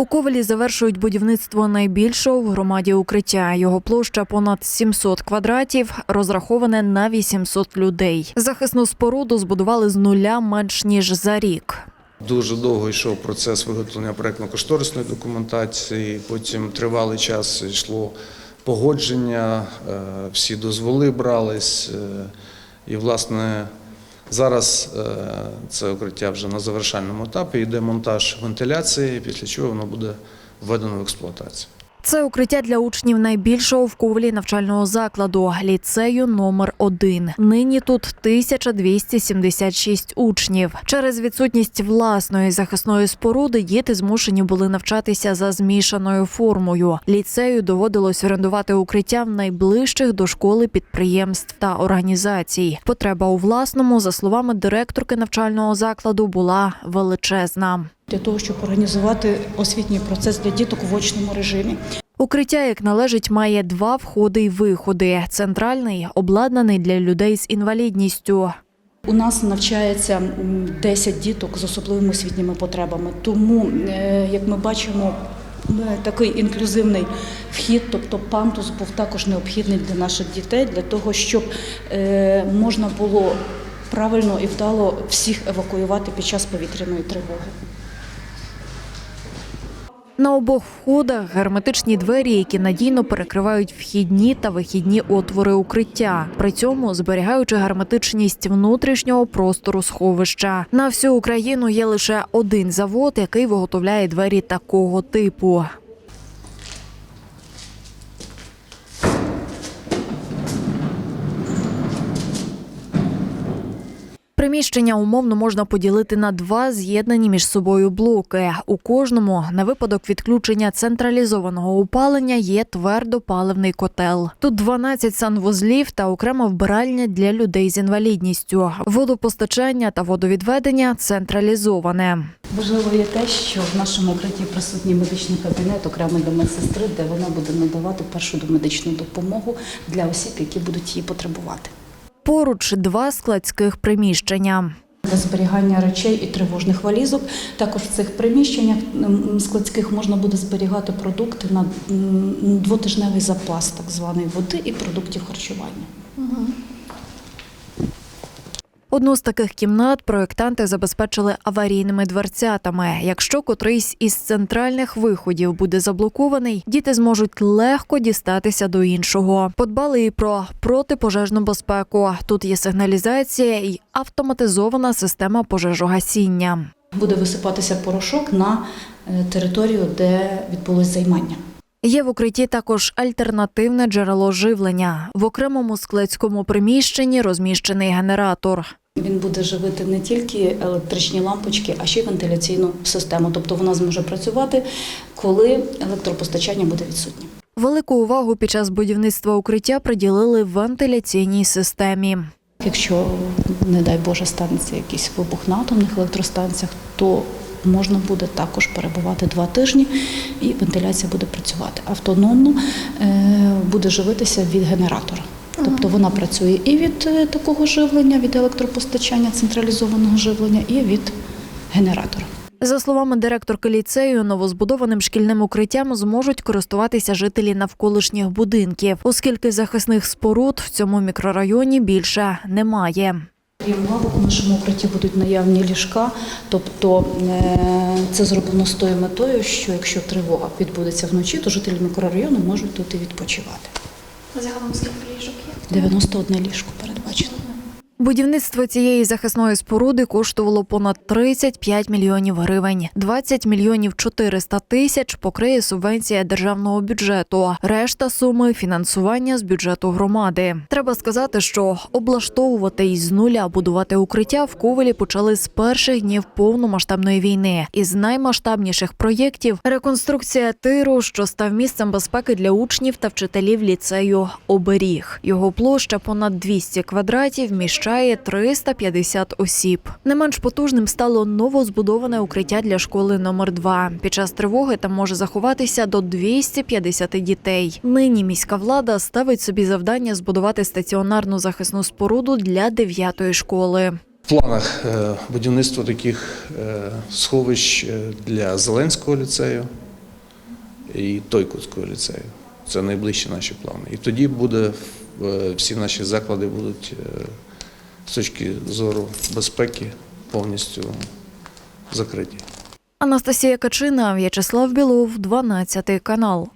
У Ковелі завершують будівництво найбільшого в громаді укриття. Його площа понад 700 квадратів, розраховане на 800 людей. Захисну споруду збудували з нуля менш ніж за рік. Дуже довго йшов процес виготовлення проектно-кошторисної документації. Потім тривалий час йшло погодження, е, всі дозволи брались. е, І, власне, зараз е, це укриття вже на завершальному етапі. Йде монтаж вентиляції, після чого воно буде введено в експлуатацію. Це укриття для учнів найбільшого в Ковелі навчального закладу ліцею номер 1 Нині тут 1276 учнів. Через відсутність власної захисної споруди діти змушені були навчатися за змішаною формою. Ліцею доводилось орендувати укриття в найближчих до школи підприємств та організацій. Потреба у власному, за словами директорки навчального закладу, була величезна. Для того, щоб організувати освітній процес для діток в очному режимі. Укриття, як належить, має два входи й виходи. Центральний обладнаний для людей з інвалідністю. У нас навчається 10 діток з особливими освітніми потребами. Тому, е, як ми бачимо, е, такий інклюзивний вхід, тобто пандус, був також необхідний для наших дітей, для того, щоб е, можна було правильно і вдало всіх евакуювати під час повітряної тривоги. На обох входах герметичні двері, які надійно перекривають вхідні та вихідні отвори укриття, при цьому зберігаючи герметичність внутрішнього простору сховища. На всю Україну є лише один завод, який виготовляє двері такого типу. Приміщення умовно можна поділити на два з'єднані між собою блоки. У кожному на випадок відключення централізованого опалення є твердопаливний котел. Тут 12 санвузлів та окрема вбиральня для людей з інвалідністю. Водопостачання та водовідведення централізоване. Важливо є те, що в нашому укритті присутній медичний кабінет окремо для медсестри, де вона буде надавати першу домедичну допомогу для осіб, які будуть її потребувати. Поруч два складських приміщення. Для зберігання речей і тривожних валізок. Також в цих приміщеннях складських можна буде зберігати продукти на двотижневий запас так званої води і продуктів харчування. Одну з таких кімнат проєктанти забезпечили аварійними дверцятами. Якщо котрийсь із центральних виходів буде заблокований, діти зможуть легко дістатися до іншого. Подбали і про протипожежну безпеку. Тут є сигналізація і автоматизована система пожежогасіння. Буде висипатися порошок на е, територію, де відбулось займання. Є в укритті також альтернативне джерело живлення. В окремому складському приміщенні розміщений генератор. Він буде живити не тільки електричні лампочки, а ще й вентиляційну систему. Тобто вона зможе працювати, коли електропостачання буде відсутнє. Велику увагу під час будівництва укриття приділили вентиляційній системі. Якщо, не дай Боже, станеться якийсь вибух на атомних електростанціях, то можна буде також перебувати два тижні і вентиляція буде працювати. Автономно е, буде живитися від генератора. Тобто вона працює і від е, такого живлення, від електропостачання, централізованого живлення, і від генератора. За словами директорки ліцею, новозбудованим шкільним укриттям зможуть користуватися жителі навколишніх будинків, оскільки захисних споруд в цьому мікрорайоні більше немає. Крім лавок, у нашому укритті будуть наявні ліжка, тобто е, це зроблено з тою метою, що якщо тривога відбудеться вночі, то жителі мікрорайону можуть тут і відпочивати. Загалом скільки ліжок? 91 ліжко. Будівництво цієї захисної споруди коштувало понад 35 мільйонів гривень. 20 мільйонів 400 тисяч покриє субвенція державного бюджету. Решта суми фінансування з бюджету громади. Треба сказати, що облаштовувати із нуля будувати укриття в Ковелі почали з перших днів повномасштабної війни. Із наймасштабніших проєктів реконструкція тиру, що став місцем безпеки для учнів та вчителів ліцею Оберіг. Його площа понад 200 квадратів вміщає 350 осіб. Не менш потужним стало новозбудоване укриття для школи номер 2 Під час тривоги там може заховатися до 250 дітей. Нині міська влада ставить собі завдання збудувати стаціонарну захисну споруду для 9-ї школи. В планах е, будівництво таких е, сховищ е, для Зеленського ліцею і Тойкутського ліцею. Це найближчі наші плани. І тоді буде всі наші заклади будуть з точки зору безпеки повністю закриті. Анастасія Качина, В'ячеслав Білов, 12 канал.